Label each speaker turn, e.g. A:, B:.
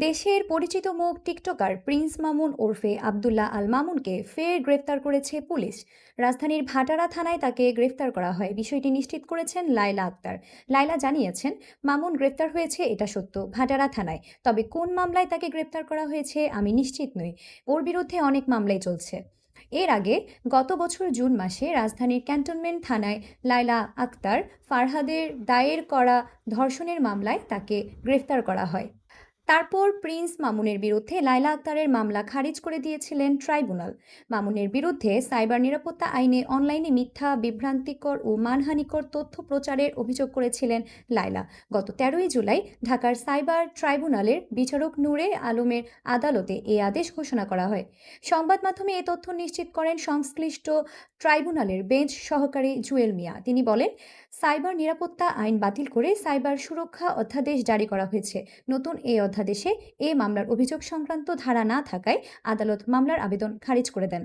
A: দেশের পরিচিত মুখ টিকটকার প্রিন্স মামুন ওরফে আবদুল্লাহ আল মামুনকে ফের গ্রেফতার করেছে পুলিশ। রাজধানীর ভাটারা থানায় তাকে গ্রেফতার করা হয়। বিষয়টি নিশ্চিত করেছেন লাইলা আক্তার। লাইলা জানিয়েছেন, মামুন গ্রেফতার হয়েছে, এটা সত্য, ভাটারা থানায়। তবে কোন মামলায় তাকে গ্রেফতার করা হয়েছে, আমি নিশ্চিত নই। ওর বিরুদ্ধে অনেক মামলাই চলছে। এর আগে গত বছর জুন মাসে রাজধানীর ক্যান্টনমেন্ট থানায় লাইলা আক্তার ফারহাদের দায়ের করা ধর্ষণের মামলায় তাকে গ্রেফতার করা হয়। তারপর প্রিন্স মামুনের বিরুদ্ধে লাইলা আক্তারের মামলা খারিজ করে দিয়েছিলেন ট্রাইব্যুনাল। মামুনের বিরুদ্ধে সাইবার নিরাপত্তা আইনে অনলাইনে মিথ্যা, বিভ্রান্তিকর ও মানহানিকর তথ্য প্রচারের অভিযোগ করেছিলেন লাইলা গত তেরোই জুলাই ঢাকার সাইবার ট্রাইব্যুনালের বিচারক নূরে আলমের আদালতে এ আদেশ ঘোষণা করা হয়। সংবাদ মাধ্যমে এ তথ্য নিশ্চিত করেন সংশ্লিষ্ট ট্রাইব্যুনালের বেঞ্চ সহকারী জুয়েল মিয়া। তিনি বলেন, সাইবার নিরাপত্তা আইন বাতিল করে সাইবার সুরক্ষা অধ্যাদেশ জারি করা হয়েছে। নতুন এই অধ্যাদেশে এ মামলার অভিযোগ সংক্রান্ত ধারা না থাকায় আদালত মামলার আবেদন খারিজ করে দেন।